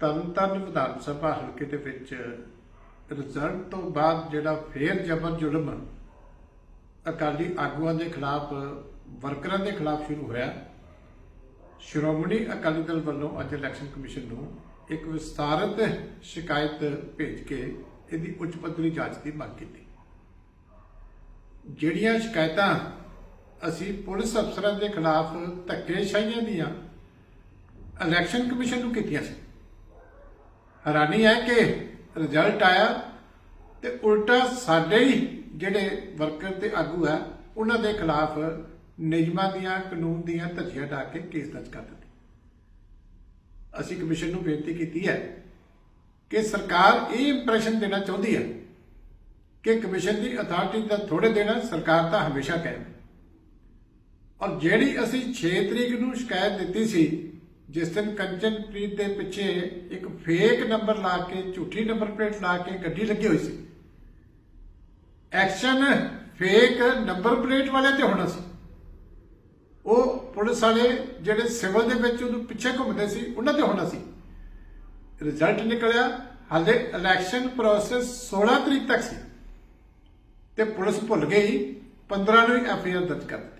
ਤਰਨਤਾਰਨ ਵਿਧਾਨ ਸਭਾ ਹਲਕੇ ਦੇ ਵਿੱਚ ਰਿਜ਼ਲਟ ਤੋਂ ਬਾਅਦ ਜਿਹੜਾ ਫੇਰ ਜ਼ਬਰ ਜ਼ੁਲਮ ਅਕਾਲੀ ਆਗੂਆਂ ਦੇ ਖਿਲਾਫ ਵਰਕਰਾਂ ਦੇ ਖਿਲਾਫ ਸ਼ੁਰੂ ਹੋਇਆ। ਸ਼੍ਰੋਮਣੀ ਅਕਾਲੀ ਦਲ ਵੱਲੋਂ ਅੱਜ ਇਲੈਕਸ਼ਨ ਕਮਿਸ਼ਨ ਨੂੰ ਇੱਕ ਵਿਸਤਾਰਤ ਸ਼ਿਕਾਇਤ ਭੇਜ ਕੇ ਇਹਦੀ ਉੱਚ ਪੱਧਰੀ ਜਾਂਚ ਦੀ ਮੰਗ ਕੀਤੀ। ਜਿਹੜੀਆਂ ਸ਼ਿਕਾਇਤਾਂ ਅਸੀਂ ਪੁਲਿਸ ਅਫਸਰਾਂ ਦੇ ਖਿਲਾਫ ਧੱਕੇਸ਼ਾਹੀਆਂ ਦੀਆਂ ਇਲੈਕਸ਼ਨ ਕਮਿਸ਼ਨ ਨੂੰ ਕੀਤੀਆਂ ਸੀ ਹੈਰਾਨੀ ਹੈ ਕਿ ਰਿਜ਼ਲਟ ਆਇਆ ਤੇ ਉਲਟਾ ਸਾਡੇ ਹੀ ਜਿਹੜੇ ਵਰਕਰ ਤੇ ਆਗੂ ਹੈ, ਉਹਨਾਂ ਦੇ ਖਿਲਾਫ ਨਿਯਮਾਂ ਦੀਆਂ, ਕਾਨੂੰਨ ਦੀਆਂ ਧੱਜੀਆਂ ਡਾ ਕੇ ਕੇਸ ਦਰਜ ਕਰ ਦਿੱਤੇ। ਅਸੀਂ ਕਮਿਸ਼ਨ ਨੂੰ ਬੇਨਤੀ ਕੀਤੀ ਹੈ ਕਿ ਸਰਕਾਰ ਇਹ ਇੰਪ੍ਰੈਸ਼ਨ ਦੇਣਾ ਚਾਹੁੰਦੀ ਹੈ ਕਿ ਕਮਿਸ਼ਨ ਦੀ ਅਥਾਰਟੀ ਤਾਂ ਥੋੜੇ ਦਿਨ ਸਰਕਾਰ ਤਾਂ ਹਮੇਸ਼ਾ ਕਾਇਮ ਹੈ। ਔਰ ਜਿਹੜੀ ਅਸੀਂ 6 ਤਰੀਕ ਨੂੰ ਸ਼ਿਕਾਇਤ ਦਿੱਤੀ ਸੀ ਜਿਸ ਦਿਨ ਕੰਚਨਪ੍ਰੀਤ ਦੇ ਪਿੱਛੇ ਇੱਕ ਫੇਕ ਨੰਬਰ ਲਾ ਕੇ, ਝੂਠੀ ਨੰਬਰ ਪਲੇਟ ਲਾ ਕੇ ਗੱਡੀ ਲੱਗੀ ਹੋਈ ਸੀ। ਐਕਸ਼ਨ ਫੇਕ ਨੰਬਰ ਪਲੇਟ ਵਾਲੇ ਤੇ ਹੋਣਾ ਸੀ। ਉਹ ਪੁਲਿਸ ਵਾਲੇ ਜਿਹੜੇ ਸਿਵਲ ਦੇ ਵਿੱਚ ਉਹਨੂੰ ਪਿੱਛੇ ਘੁੰਮਦੇ ਸੀ, ਉਹਨਾਂ ਤੇ ਹੋਣਾ ਸੀ। ਰਿਜ਼ਲਟ ਨਿਕਲਿਆ। ਹਾਲੇ ਇਲੈਕਸ਼ਨ ਪ੍ਰੋਸੈਸ 16 ਤਰੀਕ ਤੱਕ ਸੀ। ਤੇ ਪੁਲਿਸ ਭੁੱਲ ਗਈ। 15 ਨੂੰ ਹੀ ਐਫਆਈਆਰ ਦਰਜ ਕਰ ਦਿੱਤੀ।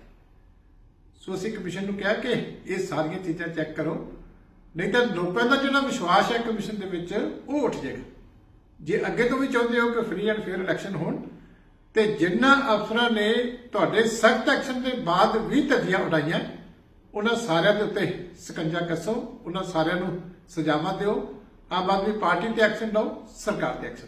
ਸੋ ਅਸੀਂ ਕਮਿਸ਼ਨ ਨੂੰ ਕਿਹਾ ਕਿ ਇਹ ਸਾਰੀਆਂ ਚੀਜ਼ਾਂ ਚੈੱਕ ਕਰੋ। ਨਹੀਂ ਤਾਂ ਲੋਕਾਂ ਦਾ ਜਿਹੜਾ ਵਿਸ਼ਵਾਸ ਹੈ ਕਮਿਸ਼ਨ ਦੇ ਵਿੱਚ, ਉਹ ਉੱਠ ਜਾਏਗਾ। ਜੇ ਅੱਗੇ ਤੋਂ ਵੀ ਚਾਹੁੰਦੇ ਹੋ ਕਿ ਫ੍ਰੀ ਐਂਡ ਫੇਅਰ ਇਲੈਕਸ਼ਨ ਹੋਣ, ਤੇ ਜਿਨ੍ਹਾਂ ਅਫਸਰਾਂ ਨੇ ਤੁਹਾਡੇ ਸਖਤ ਐਕਸ਼ਨ ਦੇ ਬਾਅਦ ਵੀ ਧੱਜੀਆਂ ਉਡਾਈਆਂ, ਉਹਨਾਂ ਸਾਰਿਆਂ ਦੇ ਉੱਤੇ ਸਕੰਜਾ ਕੱਸੋ, ਉਹਨਾਂ ਸਾਰਿਆਂ ਨੂੰ ਸਜ਼ਾਵਾਂ ਦਿਓ। ਆਮ ਆਦਮੀ ਪਾਰਟੀ ਤੇ ਐਕਸ਼ਨ ਲਓ, ਸਰਕਾਰ ਤੇ ਐਕਸ਼ਨ